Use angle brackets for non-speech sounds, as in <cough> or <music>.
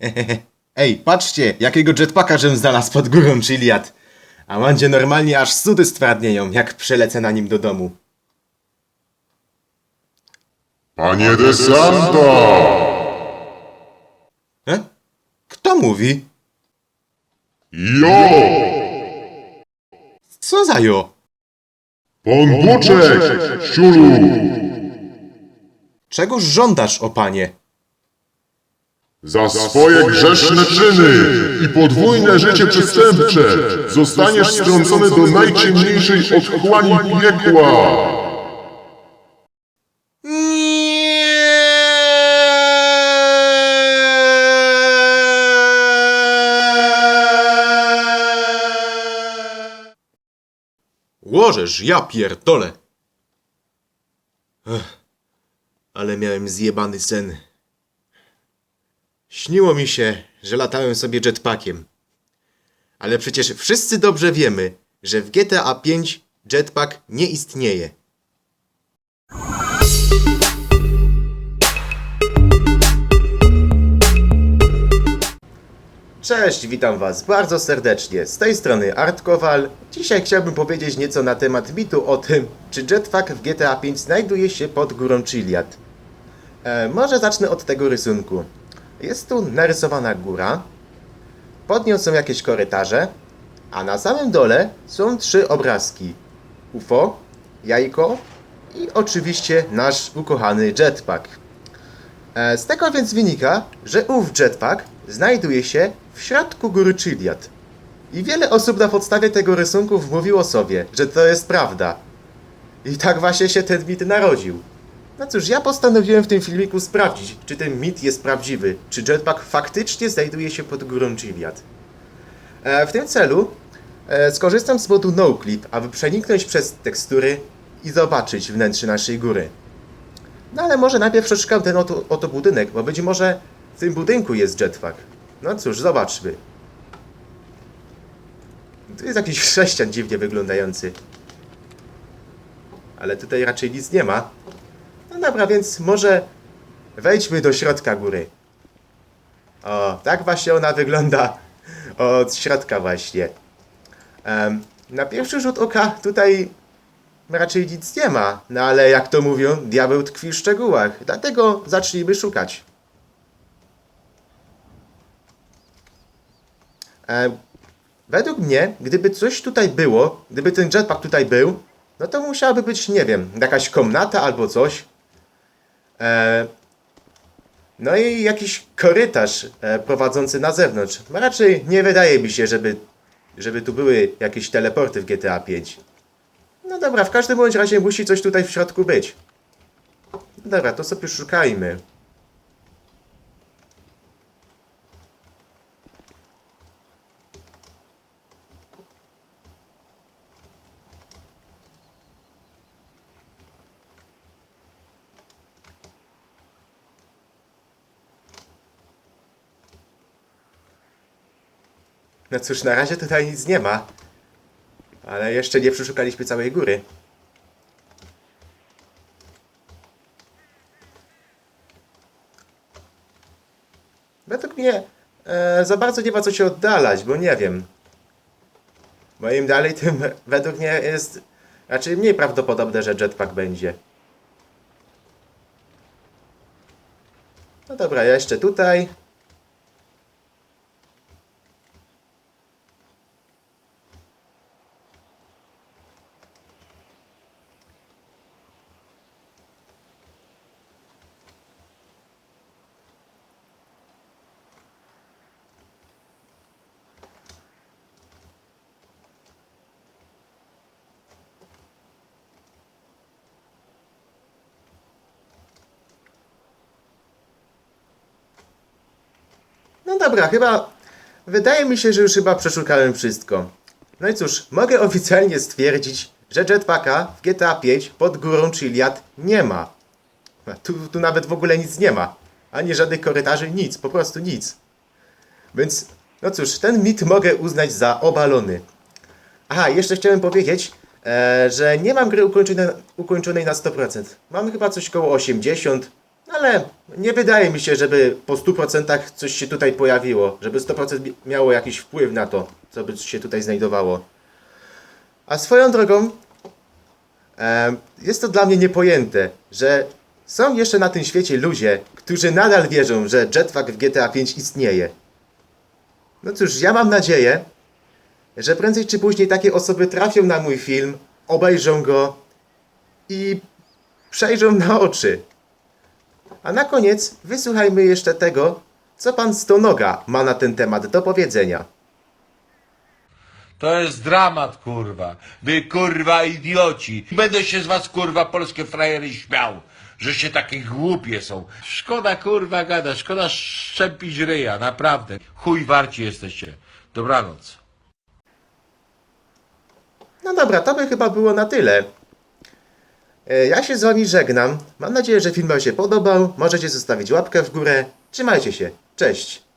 <laughs> Ej, patrzcie, jakiego jetpacka żem znalazł pod górą Chiliad. A mandzie normalnie aż sudy stwardnieją, jak przelecę na nim do domu. Panie de Santa! E? Kto mówi? Jo! Co za jo? Pan Boczek! Siulu! Czegoż żądasz, o panie? Za swoje grzeszne czyny i podwójne życie przestępcze zostaniesz strącony do najciemniejszej otchłani piekła! Łożesz, ja pierdolę. Ech, ale miałem zjebany sen. Śniło mi się, że latałem sobie jetpackiem. Ale przecież wszyscy dobrze wiemy, że w GTA 5 jetpack nie istnieje. Cześć, witam Was bardzo serdecznie. Z tej strony Art Kowal. Dzisiaj chciałbym powiedzieć nieco na temat mitu o tym, czy jetpack w GTA 5 znajduje się pod górą Chiliad. E, może zacznę od tego rysunku. Jest tu narysowana góra, pod nią są jakieś korytarze, a na samym dole są trzy obrazki. UFO, jajko i oczywiście nasz ukochany jetpack. E, Z tego więc wynika, że ów jetpack znajduje się w środku góry Chiliad. I wiele osób na podstawie tego rysunku wmówiło sobie, że to jest prawda. I tak właśnie się ten mit narodził. No cóż, ja postanowiłem w tym filmiku sprawdzić, czy ten mit jest prawdziwy, czy jetpack faktycznie znajduje się pod górą Chiliad. E, w tym celu e, skorzystam z modu NoClip, aby przeniknąć przez tekstury i zobaczyć wnętrze naszej góry. No ale może najpierw przeszukam ten oto, oto budynek, bo być może w tym budynku jest jetpack. No cóż, zobaczmy. Tu jest jakiś <laughs> chrześcijan dziwnie wyglądający. Ale tutaj raczej nic nie ma. Dobra, więc może wejdźmy do środka góry. O, tak właśnie ona wygląda <laughs> od środka właśnie. Em, na pierwszy rzut oka tutaj raczej nic nie ma, no ale jak to mówią, diabeł tkwi w szczegółach, dlatego zacznijmy szukać. E, według mnie, gdyby coś tutaj było, gdyby ten jetpack tutaj był, no to musiałaby być, nie wiem, jakaś komnata albo coś. E, no i jakiś korytarz e, prowadzący na zewnątrz. No raczej nie wydaje mi się, żeby, żeby tu były jakieś teleporty w GTA 5. No dobra, w każdym bądź razie musi coś tutaj w środku być. Dobra, to sobie szukajmy. No cóż, na razie tutaj nic nie ma. Ale jeszcze nie przeszukaliśmy całej góry. Według mnie e, za bardzo nie ma co się oddalać, bo nie wiem. Bo im dalej, tym <laughs> według mnie jest raczej mniej prawdopodobne, że jetpack będzie. No dobra, jeszcze tutaj. No dobra, chyba. Wydaje mi się, że już chyba przeszukałem wszystko. No i cóż, mogę <laughs> oficjalnie stwierdzić, że jetpacka w GTA 5 pod górą Chiliad nie ma. Tu, tu nawet w ogóle nic nie ma. Ani żadnych korytarzy, nic, po prostu nic. Więc, no cóż, ten mit mogę uznać za obalony. Aha, jeszcze chciałem powiedzieć, e, że nie mam gry ukończonej, ukończonej na 100%. Mam chyba coś koło 80, Ale nie wydaje mi się, żeby po 100% coś się tutaj pojawiło, żeby 100% mi- miało jakiś wpływ na to, co by się tutaj znajdowało. A swoją drogą, em, jest to dla mnie niepojęte, że są jeszcze na tym świecie ludzie, którzy nadal wierzą, że jetpack w GTA 5 istnieje. No cóż, ja mam nadzieję, że prędzej czy później takie osoby trafią na mój film, obejrzą go i przejrzą na oczy. A na koniec wysłuchajmy jeszcze tego, co pan Stonoga ma na ten temat do powiedzenia. To jest dramat, kurwa. Wy, kurwa, idioci. Będę się z was, kurwa, polskie frajery śmiał, żeście takie głupie są. Szkoda, kurwa, gada, szkoda szczepić ryja, naprawdę. Chuj warci jesteście. Dobranoc. No dobra, to by chyba było na tyle. E, Ja się z wami żegnam. Mam nadzieję, że film wam się podobał. Możecie zostawić łapkę w górę. Trzymajcie się. Cześć.